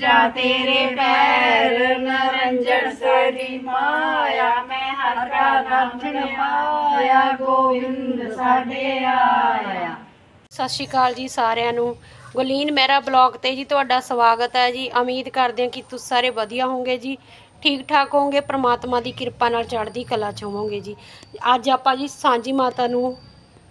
ਪੂਜਾ ਤੇਰੇ ਪੈਰ ਨਰੰਜਨ ਸਰੀ ਮਾਇਆ, ਮੈਂ ਹਰ ਕਾ ਰੰਜਨ ਪਾਇਆ, ਗੋਬਿੰਦ ਸਾਡੇ ਆਇਆ। ਸਤਿ ਸ਼੍ਰੀ ਅਕਾਲ ਜੀ ਸਾਰਿਆਂ ਨੂੰ। ਗੁਲੀਨ ਮਹਿਰਾ ਬਲੌਗ ਤੇ ਜੀ ਤੁਹਾਡਾ ਸਵਾਗਤ ਹੈ ਜੀ। ਉਮੀਦ ਕਰਦੇ ਹਾਂ ਕਿ ਤੁਸੀਂ ਸਾਰੇ ਵਧੀਆ ਹੋਵੋਗੇ ਜੀ। ਠੀਕ ਠਾਕ ਹੋਵੋਗੇ, ਪ੍ਰਮਾਤਮਾ ਦੀ ਕਿਰਪਾ ਨਾਲ ਚੜ੍ਹਦੀ ਕਲਾ ਚ ਹੋਵੋਗੇ ਜੀ। ਅੱਜ ਆਪਾਂ ਜੀ ਸਾਂਝੀ ਮਾਤਾ ਨੂੰ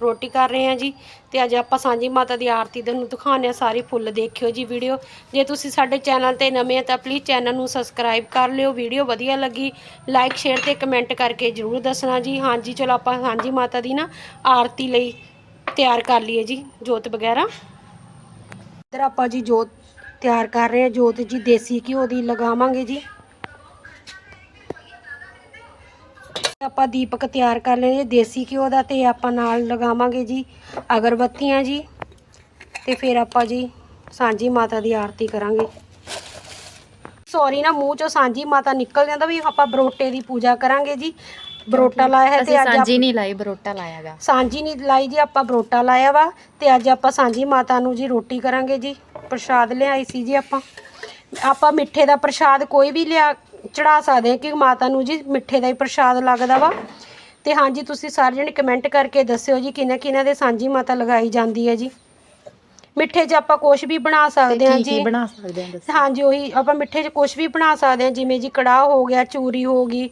ਰੋਟੀ ਕਰ ਰਹੇ ਹਾਂ ਜੀ। ਤੇ ਅੱਜ ਆਪਾਂ ਸਾਂਝੀ ਮਾਤਾ ਦੀ ਆਰਤੀ ਤੁਹਾਨੂੰ ਦਿਖਾਉਂਦੇ ਹਾਂ। ਸਾਰੇ ਫੁੱਲ ਦੇਖਿਓ ਜੀ ਵੀਡੀਓ। ਜੇ ਤੁਸੀਂ ਸਾਡੇ ਚੈਨਲ ਤੇ ਨਵੇਂ ਆ ਤਾਂ ਪਲੀਜ਼ ਚੈਨਲ ਨੂੰ ਸਬਸਕ੍ਰਾਈਬ ਕਰ ਲਿਓ। ਵੀਡੀਓ ਵਧੀਆ ਲੱਗੀ ਲਾਈਕ ਸ਼ੇਅਰ ਤੇ ਕਮੈਂਟ ਕਰਕੇ ਜਰੂਰ ਦੱਸਣਾ ਜੀ। ਹਾਂਜੀ, ਚਲੋ ਆਪਾਂ ਸਾਂਝੀ ਮਾਤਾ ਦੀ ਨਾ ਆਰਤੀ ਲਈ ਤਿਆਰ ਕਰ ਲਈਏ ਜੀ, ਜੋਤ ਵਗੈਰਾ। ਇੱਧਰ ਆਪਾਂ ਜੀ ਜੋਤ ਤਿਆਰ ਕਰ ਰਹੇ ਹਾਂ। ਜੋਤ ਜੀ ਦੇਸੀ ਘਿਓ ਦੀ ਲਗਾਵਾਂਗੇ ਜੀ। ਆਪਾਂ ਦੀਪਕ ਤਿਆਰ ਕਰ ਲਏ ਦੇਸੀ ਘਿਓ ਦਾ ਤੇ ਆਪਾਂ ਨਾਲ ਲਗਾਵਾਂਗੇ ਜੀ ਅਗਰਬੱਤੀਆਂ ਜੀ ਤੇ ਫਿਰ ਆਪਾਂ ਜੀ ਸਾਂਝੀ ਮਾਤਾ ਦੀ ਆਰਤੀ ਕਰਾਂਗੇ। ਸੌਰੀ ਨਾ ਮੂੰਹ ਚੋਂ ਸਾਂਝੀ ਮਾਤਾ ਨਿਕਲ ਜਾਂਦਾ ਵੀ ਆਪਾਂ ਬਰੋਟੇ ਦੀ ਪੂਜਾ ਕਰਾਂਗੇ ਜੀ। ਬਰੋਟਾ ਲਾਇਆ ਹੈ ਤੇ ਅੱਜ ਸਾਂਝੀ ਨਹੀਂ ਲਾਈ ਬਰੋਟਾ ਲਾਇਆਗਾ ਸਾਂਝੀ ਨਹੀਂ ਲਾਈ ਜੀ ਆਪਾਂ ਬਰੋਟਾ ਲਾਇਆ ਵਾ ਤੇ ਅੱਜ ਆਪਾਂ ਸਾਂਝੀ ਮਾਤਾ ਨੂੰ ਜੀ ਰੋਟੀ ਕਰਾਂਗੇ ਜੀ। ਪ੍ਰਸ਼ਾਦ ਲਿਆਈ ਸੀ ਜੀ ਆਪਾਂ। ਆਪਾਂ ਮਿੱਠੇ ਦਾ ਪ੍ਰਸ਼ਾਦ ਕੋਈ ਵੀ ਲਿਆ ਚੜਾ ਸਕਦੇ ਹਾਂ ਕਿ ਮਾਤਾ ਨੂੰ ਜੀ ਮਿੱਠੇ ਦਾ ਹੀ ਪ੍ਰਸ਼ਾਦ ਲੱਗਦਾ ਵਾ। ਤੇ ਹਾਂਜੀ ਤੁਸੀਂ ਸਾਰੇ ਜਣੇ ਕਮੈਂਟ ਕਰਕੇ ਦੱਸਿਓ ਜੀ ਕਿਹਨਾਂ ਕਿਹਨਾਂ ਦੇ ਸਾਂਝੀ ਮਾਤਾ ਲਗਾਈ ਜਾਂਦੀ ਹੈ ਜੀ। ਮਿੱਠੇ 'ਚ ਆਪਾਂ ਕੁਝ ਵੀ ਬਣਾ ਸਕਦੇ ਹਾਂ ਜੀ। ਬਣਾ ਸਕਦੇ ਹਾਂ ਦੱਸੋ। ਹਾਂਜੀ ਉਹੀ ਆਪਾਂ ਮਿੱਠੇ 'ਚ ਕੁਝ ਵੀ ਬਣਾ ਸਕਦੇ ਹਾਂ ਜਿਵੇਂ ਜੀ ਕੜਾਹ ਹੋ ਗਿਆ ਚੂਰੀ ਹੋ ਗਈ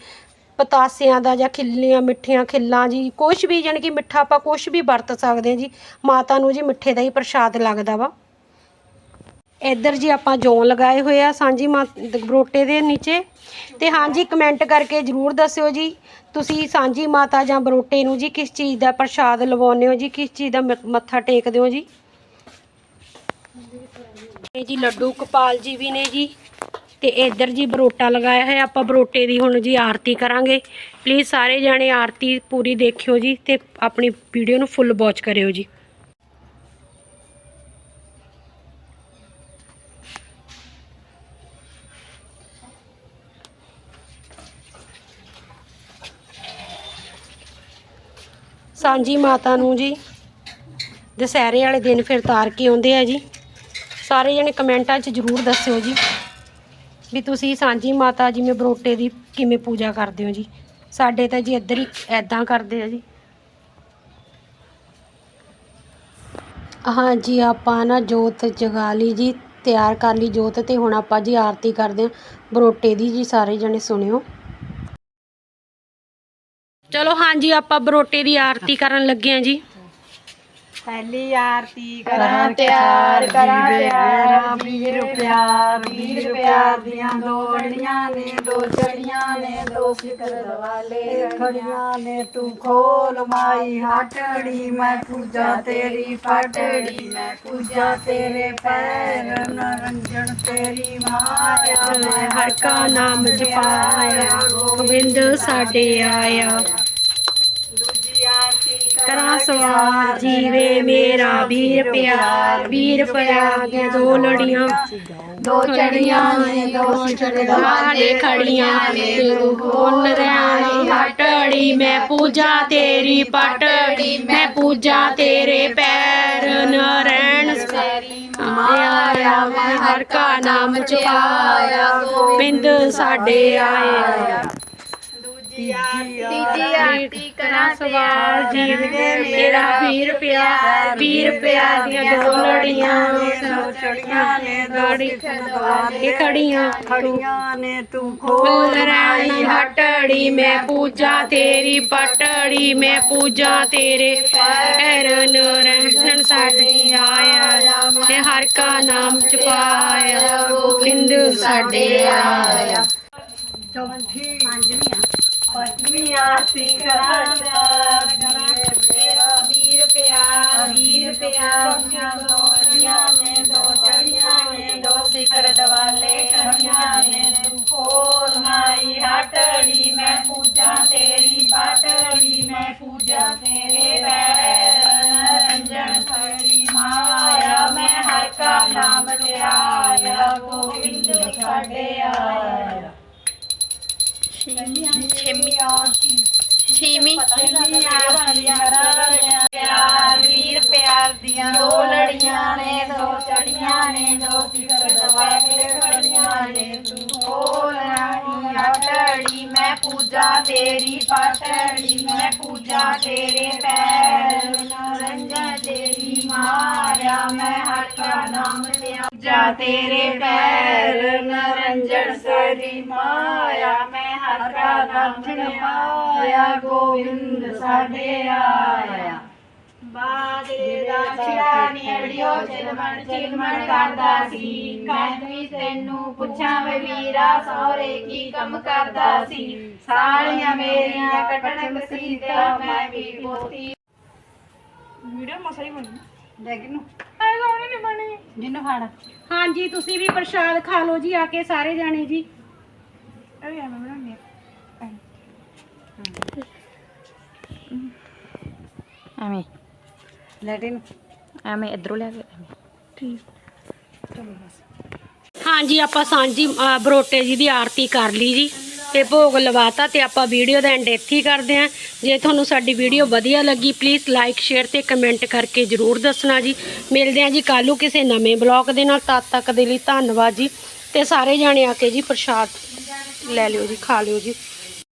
ਪਤਾਸਿਆਂ ਦਾ ਜਾਂ ਖਿੱਲੀਆਂ ਮਿੱਠੀਆਂ ਖਿੱਲਾਂ ਜੀ ਕੁਝ ਵੀ ਜਾਣੀ ਕਿ ਮਿੱਠਾ ਆਪਾਂ ਕੁਝ ਵੀ ਵਰਤ ਸਕਦੇ ਹਾਂ ਜੀ। ਮਾਤਾ ਨੂੰ ਜੀ ਮਿੱਠੇ ਦਾ ਹੀ ਪ੍ਰਸ਼ਾਦ ਲੱਗਦਾ ਵਾ। ਇੱਧਰ ਜੀ ਆਪਾਂ ਜੌਂ ਲਗਾਏ ਹੋਏ ਆ ਸਾਂਝੀ ਮਾ ਬਰੋਟੇ ਦੇ ਨੀਚੇ। ਤੇ ਹਾਂਜੀ ਕਮੈਂਟ ਕਰਕੇ ਜਰੂਰ ਦੱਸਿਓ ਜੀ, ਤੁਸੀਂ ਸਾਂਝੀ ਮਾਤਾ ਜਾਂ ਬਰੋਟੇ ਨੂੰ ਜੀ ਕਿਸ ਚੀਜ਼ ਦਾ ਪ੍ਰਸ਼ਾਦ ਲਵਾਉਂਦੇ ਹੋ ਜੀ, ਕਿਸ ਚੀਜ਼ ਦਾ ਮ- ਮੱਥਾ ਟੇਕਦੇ ਹੋ ਜੀ? ਇਹ ਜੀ ਲੱਡੂ ਗੋਪਾਲ ਜੀ ਵੀ ਨੇ ਜੀ। ਤੇ ਇੱਧਰ ਜੀ ਬਰੋਟਾ ਲਗਾਇਆ ਹੈ ਆਪਾਂ ਬਰੋਟੇ ਦੀ ਹੁਣ ਜੀ ਆਰਤੀ ਕਰਾਂਗੇ। ਪਲੀਜ਼ ਸਾਰੇ ਜਾਣੇ ਆਰਤੀ ਪੂਰੀ ਦੇਖਿਓ ਜੀ ਤੇ ਆਪਣੀ ਵੀਡੀਓ ਨੂੰ ਫੁੱਲ ਵਾਚ ਕਰਿਓ ਜੀ। ਸਾਂਝੀ ਮਾਤਾ ਨੂੰ ਜੀ। ਦੁਸਹਿਰੇ ਵਾਲੇ ਦਿਨ ਫਿਰ ਤਾਰ ਕੇ ਆਉਂਦੇ ਆ ਜੀ। ਸਾਰੇ ਜਣੇ ਕਮੈਂਟਾਂ 'ਚ ਜਰੂਰ ਦੱਸਿਓ ਜੀ ਵੀ ਤੁਸੀਂ ਸਾਂਝੀ ਮਾਤਾ ਜਿਵੇਂ ਬਰੋਟੇ ਦੀ ਕਿਵੇਂ ਪੂਜਾ ਕਰਦੇ ਹੋ ਜੀ। ਸਾਡੇ ਤਾਂ ਜੀ ਇੱਧਰ ਹੀ ਐਦਾਂ ਕਰਦੇ ਆ ਜੀ। ਹਾਂ ਜੀ, ਆਪਾਂ ਨਾ ਜੋਤ ਜਗਾ ਲਈ ਜੀ। ਤਿਆਰ ਕਰ ਲਈ ਜੋਤ ਤੇ ਹੁਣ ਆਪਾਂ ਜੀ ਆਰਤੀ ਕਰਦੇ ਹਾਂ। ਬਰੋਟੇ ਦੀ ਜੀ ਸਾਰੇ ਜਣੇ ਸੁਣਿਓ। ਚਲੋ ਹਾਂਜੀ ਆਪਾਂ ਬਰੋਟੇ ਦੀ ਆਰਤੀ ਕਰਨ ਲੱਗੇ ਹਾਂ ਜੀ। ਪਹਿਲੀ ਆਰਤੀ ਕਰਾਂ ਤਿਆਰ ਕਰਾਂ ਤਿਆਰ ਵੀਰ ਪਿਆਰ ਵੀਰ ਪਿਆਰ ਦੀਆਂ ਦੋੜੀਆਂ ਨੇ। ਚੜੀਆਂ ਨੇ ਦੋ ਸਿਕਰ ਦਵਾਲੇ ਖੜੀਆਂ ਨੇ, ਤੂੰ ਖੋਲ ਮਾਈ ਹਟੜੀ, ਮੈਂ ਪੂਜਾ ਤੇਰੀ ਫਟੜੀ ਮੈਂ ਪੂਜਾ ਤੇਰੇ ਪੈਰ ਨਰੰਜਨ ਤੇਰੀ ਮਾਇਆ। ਮੈਂ ਹਰ ਕਾ ਨਾਮ ਜਪਾਇਆ, ਗੋਬਿੰਦ ਸਾਡੇ ਆਇਆ। ਕਰਾਂ ਸਵਾਰ, ਜੀਵੇ ਮੇਰਾ ਵੀਰ ਪਿਆਰ ਵੀਰ ਪਿਆਰ ਦੀਆਂ ਦੋ ਲੜੀਆਂ। ਦੋ ਚੜੀਆਂ ਨੇ, ਦੋ ਸਿਕਰ ਦਵਾਲੇ ਖੜੀਆਂ ਨੇ ਕੋਨ ਰਹਿਣੀ? ਹਟੜੀ, ਮੈਂ ਪੂਜਾ ਤੇਰੀ, ਪਟੜੀ, ਮੈਂ ਪੂਜਾ ਤੇਰੇ ਪੈਰ। ਨਰੈਣ ਮਾਇਆ ਮੈਂ ਹਰ ਕਾ ਨਾਮ ਚੁਕਾਇਆ ਗੋਬਿੰਦ ਸਾਡੇ ਆਇਆ। ਤੀਜੀ ਆਰਤੀ ਕਰਾਂ ਸਵਾਰ ਜੀਵੇ ਮੇਰਾ ਵੀਰ ਪਿਆਰ ਵੀਰ ਪਿਆਰ ਦੀਆਂ ਦੋ ਲੜੀਆਂ ਦੋ ਚੜੀਆਂ ਨੇ ਦੋ ਸਿਕਰ ਦਵਾਲੇ ਖੜੀਆਂ ਖੜੀਆਂ ਨੇ ਤੂੰ ਖੋਲ ਖੋਲ ਰਾਣੀ ਹਟੜੀ ਮੈਂ ਪੂਜਾ ਤੇਰੀ ਪਟੜੀ ਮੈਂ ਪੂਜਾ ਤੇਰੇ ਪੈਰ ਨਰਹਿਣ ਸਾਡੀ ਆਇਆ ਤੇ ਹਰ ਕਾ ਨਾਮ ਜਪਾਇਆ ਗੋਬਿੰਦ ਸਾਡੇ ਆਇਆ। ਚੌਥੀ ਪੰਜਵੀਂ ਆਰਤੀ ਕਰਾਂਗਾ ਮੇਰਾ ਵੀਰ ਪਿਆਰ ਵੀਰ ਪਿਆਰ ਦੀਆਂ ਦੋੜੀਆਂ ਨੇ, ਦੋ ਚੜੀਆਂ ਨੇ, ਦੋ ਸਿਖਰ ਦਵਾਲੇ ਖੜੀਆਂ ਨੇ। ਤੂੰ ਮਾਈ ਹਟੜੀ, ਮੈਂ ਪੂਜਾ ਤੇਰੀ, ਪਾਟੜੀ, ਮੈਂ ਪੂਜਾ ਤੇਰੇ ਪੈਰ ਰੰਜਨ ਖੜੀ। ਮਾਇਆ, ਮੈਂ ਹਰ ਕਾ ਨਾਮ ਧਿਆਇਆ ਗੋਬਿੰਦ ਸਾਡੇ ਆਇਆ। छेमी छीमी वीर प्यार दिया दो लड़िया ने दो चढ़िया ने दो लड़ी मैं पूजा तेरी पटड़ी मैं पूजा तेरे पैर रंजा तेरी माया मैं हर का नाम लिया तेरे पैर नरंजन सरी माया मैं ਹਰ ਕਾ ਲਿਆ ਗੋਬਿੰਦ ਸਾਡੇ ਆਇਆ। ਬਾਦਰੇ ਦਾ ਛਿੜਾ ਨਿੜਿਓ ਚਿਲਮਣ ਚਿਲਮਣ ਕਰਦਾ ਸੀ। ਮੈਂ ਵੀ ਤੈਨੂੰ ਪੁੱਛਾਂ ਵੇ ਵੀਰਾ ਸਹੁਰੇ ਕੀ ਕੰਮ ਕਰਦਾ ਸੀ? ਸਾਲੀਆਂ ਮੇਰੀਆਂ ਕੱਟਣ ਕਸੀਦਾ ਮੈਂ ਵੀ ਪੋਤੀ। ਵੀਡੀਓ ਮਸਾਈ ਬਣੀ। ਦੇਖ ਨੂੰ ਐ ਲਾਉਣੀ ਨਹੀਂ ਬਣੀ। ਜਿੰਨੂੰ ਖਾਣਾ? ਹਾਂਜੀ ਤੁਸੀਂ ਵੀ ਪ੍ਰਸ਼ਾਦ ਖਾ ਲਓ ਜੀ ਆ ਕੇ ਸਾਰੇ ਜਾਣੇ ਜੀ। ਇਹ ਵੀ ਐਵੇਂ ਬਣਾਉਣੀ ਐਵੇਂ ਲੈਟਿਨ ਐਵੇਂ ਇਧਰੋਂ ਲਿਆ ਕੇ। ਹਾਂਜੀ ਆਪਾਂ ਸਾਂਝੀ ਅ, ਬਰੋਟੇ ਜੀ ਦੀ ਆਰਤੀ ਕਰ ਲਈ ਜੀ। ਤੇ ਭੋਗ ਲਵਾਤਾ ਤੇ ਆਪਾਂ ਵੀਡੀਓ ਦਾ ਐਂਡ ਇੱਥੇ ਹੀ ਕਰਦੇ ਆਂ ਜੇ ਤੁਹਾਨੂੰ ਸਾਡੀ ਵੀਡੀਓ ਵਧੀਆ ਲੱਗੀ ਪਲੀਜ਼ ਲਾਈਕ ਸ਼ੇਅਰ ਤੇ ਕਮੈਂਟ ਕਰਕੇ ਜਰੂਰ ਦੱਸਣਾ ਜੀ। ਮਿਲਦੇ ਆਂ ਜੀ ਕੱਲ੍ਹ ਨੂੰ ਕਿਸੇ ਨਵੇਂ ਬਲੌਗ ਦੇ ਨਾਲ। ਤਦ ਤੱਕ ਦੇ ਲਈ ਧੰਨਵਾਦ ਜੀ। ਤੇ ਸਾਰੇ ਜਾਣੇ ਆ ਕੇ ਜੀ ਪ੍ਰਸ਼ਾਦ। ਲੈ ਲਿਓ ਜੀ ਖਾ ਲਿਓ ਜੀ।